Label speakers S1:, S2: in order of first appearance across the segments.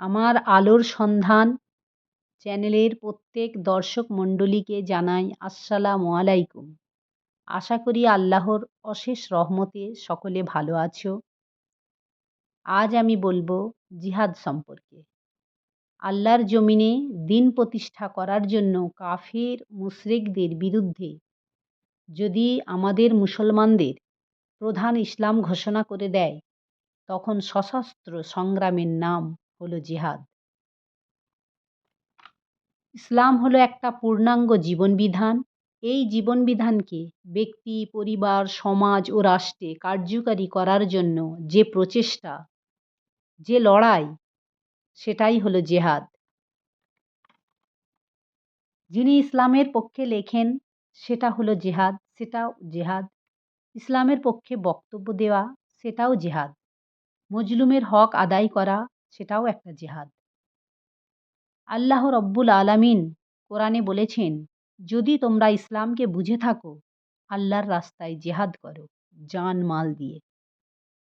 S1: আমার আলোর সন্ধান চ্যানেলের প্রত্যেক দর্শক মণ্ডলীকে জানাই আসসালামু আলাইকুম। আশা করি আল্লাহর অশেষ রহমতে সকলে ভালো আছো। আজ আমি বলব জিহাদ সম্পর্কে। আল্লাহর জমিনে দিন প্রতিষ্ঠা করার জন্য কাফের, মুশরিকদের বিরুদ্ধে যদি আমাদের মুসলমানদের প্রধান ইসলাম ঘোষণা করে দেয়, তখন সশস্ত্র সংগ্রামের নাম হলো জিহাদ। ইসলাম হলো একটা পূর্ণাঙ্গ জীবনবিধান। এই জীবনবিধানকে ব্যক্তি, পরিবার, সমাজ ও রাষ্ট্রে কার্যকারী করার জন্য যে প্রচেষ্টা, যে লড়াই, সেটাই হলো জেহাদ। যিনি ইসলামের পক্ষে লেখেন, সেটা হলো জেহাদ, সেটাও জেহাদ। ইসলামের পক্ষে বক্তব্য দেওয়া, সেটাও জেহাদ। মজলুমের হক আদায় করা সেটাও একটা জেহাদ। আল্লাহ রব্বুল আলামিন কোরআনে বলেছেন, যদি তোমরা ইসলামকে বুঝে থাকো, আল্লাহর রাস্তায় জেহাদ করো, জান, মাল দিয়ে।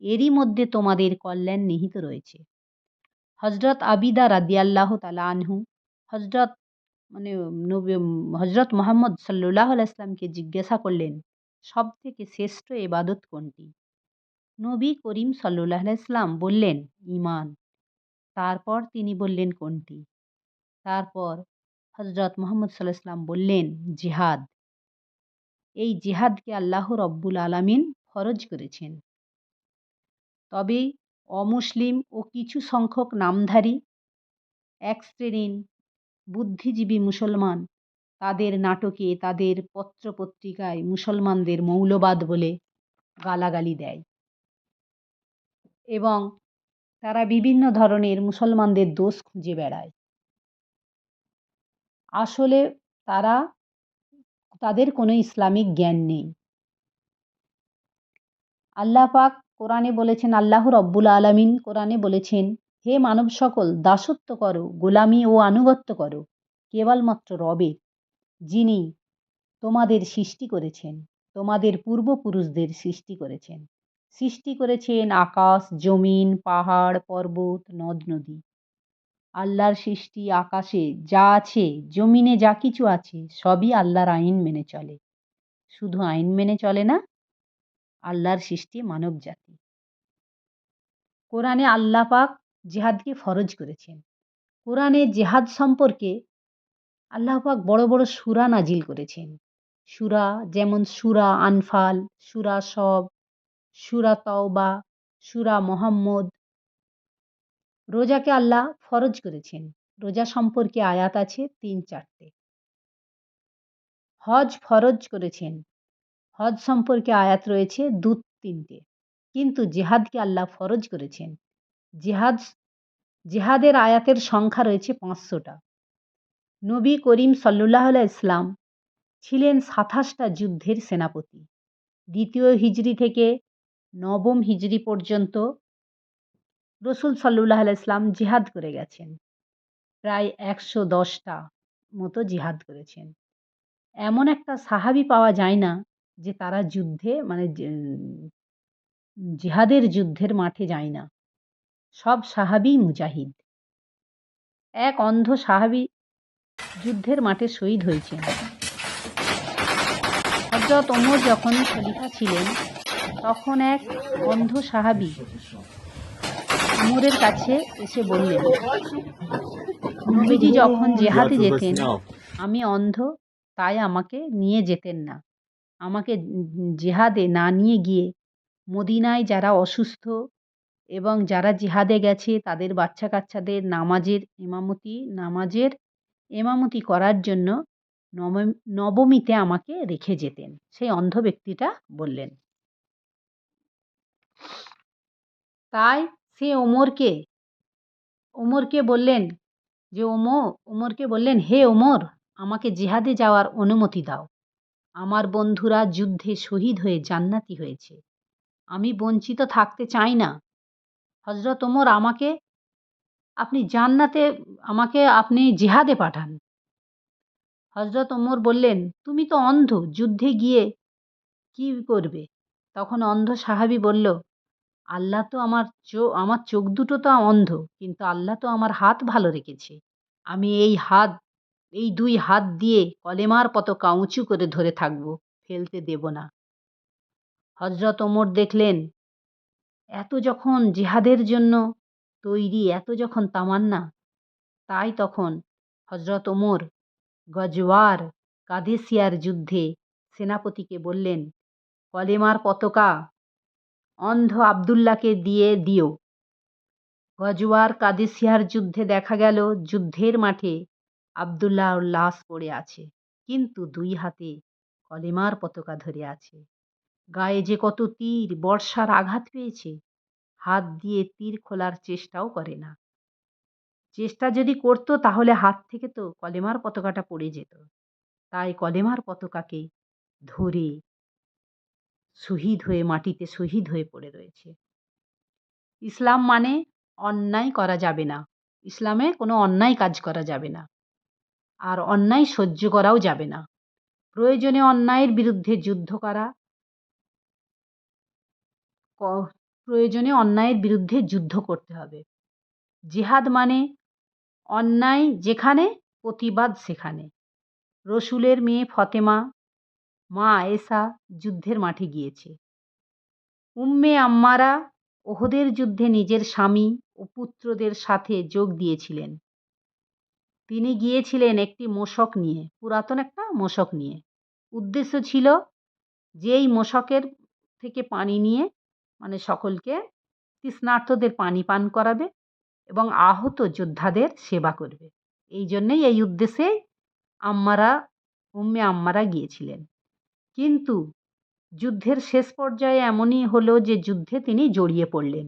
S1: এরই মধ্যে তোমাদের কল্যাণ নিহিত রয়েছে। হজরত আবিদা রাদিয়াল্লাহ তালা আনহু হজরত মানে হজরত মোহাম্মদ সাল্লাহ ইসলামকে জিজ্ঞাসা করলেন সব থেকে শ্রেষ্ঠ এবাদত কোনটি? নবী করিম সাল্লাহ ইসলাম বললেন ইমান তারপর তিনি বললেন, কোনটি? তারপর হজরত মোহাম্মদ সাল্লাহ ইসলাম বললেন, জিহাদ। এই জিহাদকে আল্লাহ রব্বুল আলামিন ফরজ করেছেন। তবে অমুসলিম ও কিছু সংখ্যক নামধারী, এক শ্রেণির বুদ্ধিজীবী মুসলমান, তাদের নাটকে তাদের পত্রপত্রিকায় মুসলমানদের মৌলবাদ বলে গালাগালি দেয় এবং তারা বিভিন্ন ধরনের মুসলমানদের দোষ খুঁজে বেড়ায়। আসলে তারা, তাদের কোনো ইসলামিক জ্ঞান নেই। আল্লাহ পাক কোরআনে বলেছেন, আল্লাহ রব্বুল আলমিন কোরআনে বলেছেন, হে মানব সকল, দাসত্ব করো, গোলামি ও আনুগত্য করো, কেবলমাত্র রবে যিনি তোমাদের সৃষ্টি করেছেন, তোমাদের পূর্বপুরুষদের সৃষ্টি করেছেন। সৃষ্টি করেছেন আকাশ, জমিন, পাহাড়, পর্বত, নদ, নদী। আল্লাহর সৃষ্টি আকাশে যা আছে, জমিনে যা কিছু আছে, সবই আল্লাহর আইন মেনে চলে। শুধু আইন মেনে চলে না, আল্লাহর সৃষ্টি মানব জাতি। কোরআনে আল্লাহ পাক জেহাদকে ফরজ করেছেন। কোরআনে জেহাদ সম্পর্কে আল্লাহ পাক বড় বড় সুরা নাজিল করেছেন। সুরা যেমন সুরা আনফাল, সুরা সব সুরা তওবা, সুরা মোহাম্মদ। রোজাকে আল্লাহ ফরজ করেছেন। রোজা সম্পর্কে আয়াত আছে তিন চারটে। হজ ফরজ করেছেন। হজ সম্পর্কে আয়াত রয়েছে দু তিনটে। কিন্তু জেহাদকে আল্লাহ ফরজ করেছেন। জেহাদ, জেহাদের আয়াতের সংখ্যা রয়েছে পাঁচশোটা। নবী করিম সাল্লাহ ইসলাম ছিলেন সাতাশটা যুদ্ধের সেনাপতি। দ্বিতীয় হিজড়ি থেকে নবম হিজড়ি পর্যন্ত রসুল সাল্লাহ ইসলাম জিহাদ করে গেছেন। প্রায় একশো দশটা মতো জিহাদ করেছেন। এমন একটা সাহাবি পাওয়া যায় না যে তারা যুদ্ধে মানে জিহাদের যুদ্ধের মাঠে যায় না। সব সাহাবি মুজাহিদ। এক অন্ধ সাহাবি যুদ্ধের মাঠে শহীদ হয়েছেন। হজরত ওমর যখন খলিফা ছিলেন তখন এক অন্ধ সাহাবি উমরের কাছে এসে বললেন, নবীজি যখন জেহাদে যেতেন, আমি অন্ধ, তাই আমাকে নিয়ে যেতেন না। আমাকে জেহাদে না নিয়ে গিয়ে মদিনায় যারা অসুস্থ এবং যারা জেহাদে গেছে, তাদের বাচ্চা কাচ্চাদের নামাজের ইমামতি, নামাজের এমামতি করার জন্য নবমীতে আমাকে রেখে যেতেন। সেই অন্ধ ব্যক্তিটা বললেন তাই সে ওমরকে ওমরকে বললেন, যে ওমর ওমরকে বললেন, হে ওমর, আমাকে জেহাদে যাওয়ার অনুমতি দাও। আমার বন্ধুরা যুদ্ধে শহীদ হয়ে জান্নাতি হয়েছে। আমি বঞ্চিত থাকতে চাই না। হজরত ওমর, আমাকে, আপনি জান্নাতে, আমাকে আপনি জেহাদে পাঠান। হজরত ওমর বললেন, তুমি তো অন্ধ, যুদ্ধে গিয়ে কী করবে? তখন অন্ধ সাহাবি বলল আল্লাহ তো আমার চো, আমার চোখ দুটো তো অন্ধ, কিন্তু আল্লাহ তো আমার হাত ভালো রেখেছে। আমি এই হাত, এই দুই হাত দিয়ে কলেমার পতাকা উঁচু করে ধরে থাকব, ফেলতে দেব না। হজরত ওমর দেখলেন, এত যখন জেহাদের জন্য তৈরি, এত যখন তামান্না, তাই তখন হজরত ওমর গজওয়ার কাদেসিয়ার যুদ্ধে সেনাপতিকে বললেন, কলেমার পতাকা অন্ধ আবদুল্লাকে দিয়ে দিও। গজওয়ার কাদেসিয়ার যুদ্ধে দেখা গেল, যুদ্ধের মাঠে আবদুল্লাহর লাশ পড়ে আছে, কিন্তু দুই হাতে কলেমার পতাকা ধরে আছে। গায়ে যে কত তীর, বর্ষার আঘাত পেয়েছে, হাত দিয়ে তীর খোলার চেষ্টাও করে না। চেষ্টা যদি করতো, তাহলে হাত থেকে তো কলেমার পতাকাটা পড়ে যেত। তাই কলেমার পতাকাকে ধরে শহীদ হয়ে, মাটিতে শহীদ হয়ে পড়ে রয়েছে। ইসলাম মানে অন্যায় করা যাবে না। ইসলামে কোনো অন্যায় কাজ করা যাবে না। আর অন্যায় সহ্য করাও যাবে না। প্রয়োজনে অন্যায়ের বিরুদ্ধে যুদ্ধ করা প্রয়োজনে অন্যায়ের বিরুদ্ধে যুদ্ধ করতে হবে। জেহাদ মানে অন্যায় যেখানে, প্রতিবাদ সেখানে। রসুলের মেয়ে ফতেমা মা আয়েশা যুদ্ধের মাঠে গিয়েছে। উম্মে আম্মারা ওহদের যুদ্ধে নিজের স্বামী ও পুত্রদের সাথে যোগ দিয়েছিলেন। তিনি গিয়েছিলেন একটি মোশক নিয়ে, পুরাতন একটা মোশক নিয়ে। উদ্দেশ্য ছিল যেই মোশকের থেকে পানি নিয়ে মানে সকলকে তৃষ্ণার্তদের পানি পান করাবে এবং আহত যোদ্ধাদের সেবা করবে। এই জন্যেই এই উদ্দেশ্যে আম্মারা, উম্মে আম্মারা গিয়েছিলেন। কিন্তু যুদ্ধের শেষ পর্যায়ে এমনই হলো যে যুদ্ধে তিনি জড়িয়ে পড়লেন।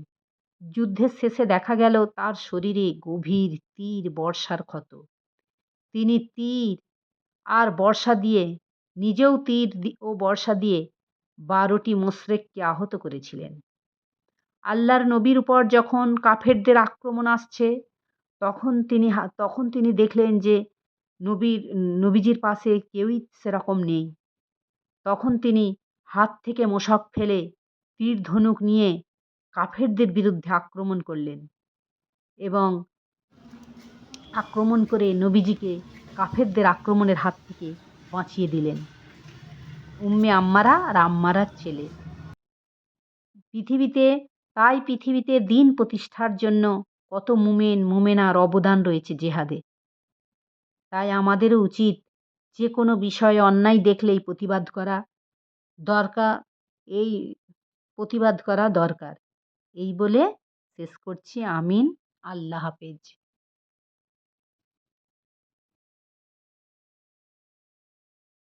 S1: যুদ্ধের শেষে দেখা গেল তার শরীরে গভীর তীর বর্ষার ক্ষত। তিনি তীর আর বর্ষা দিয়ে, নিজেও তীর ও বর্ষা দিয়ে বারোটি মোশরেককে আহত করেছিলেন। আল্লাহর নবীর উপর যখন কাফেরদের আক্রমণ আসছে, তখন তিনি তখন তিনি দেখলেন যে নবীর নবীজির পাশে কেউই সেরকম নেই। তখন তিনি হাত থেকে মোশক ফেলে তীর ধনুক নিয়ে কাফেরদের বিরুদ্ধে আক্রমণ করলেন এবং আক্রমণ করে নবীজিকে কাফেরদের আক্রমণের হাত থেকে বাঁচিয়ে দিলেন। উম্মে আম্মারা আর আম্মারার ছেলে। পৃথিবীতে, তাই পৃথিবীতে দিন প্রতিষ্ঠার জন্য কত মুমেন, মুমেনার অবদান রয়েছে জেহাদে। তাই আমাদেরও উচিত যে কোনো বিষয়ে অন্যায় দেখলেই প্রতিবাদ করা দরকার এই প্রতিবাদ করা দরকার। এই বলে শেষ করছি। আমিন। আল্লাহ হাফেজ।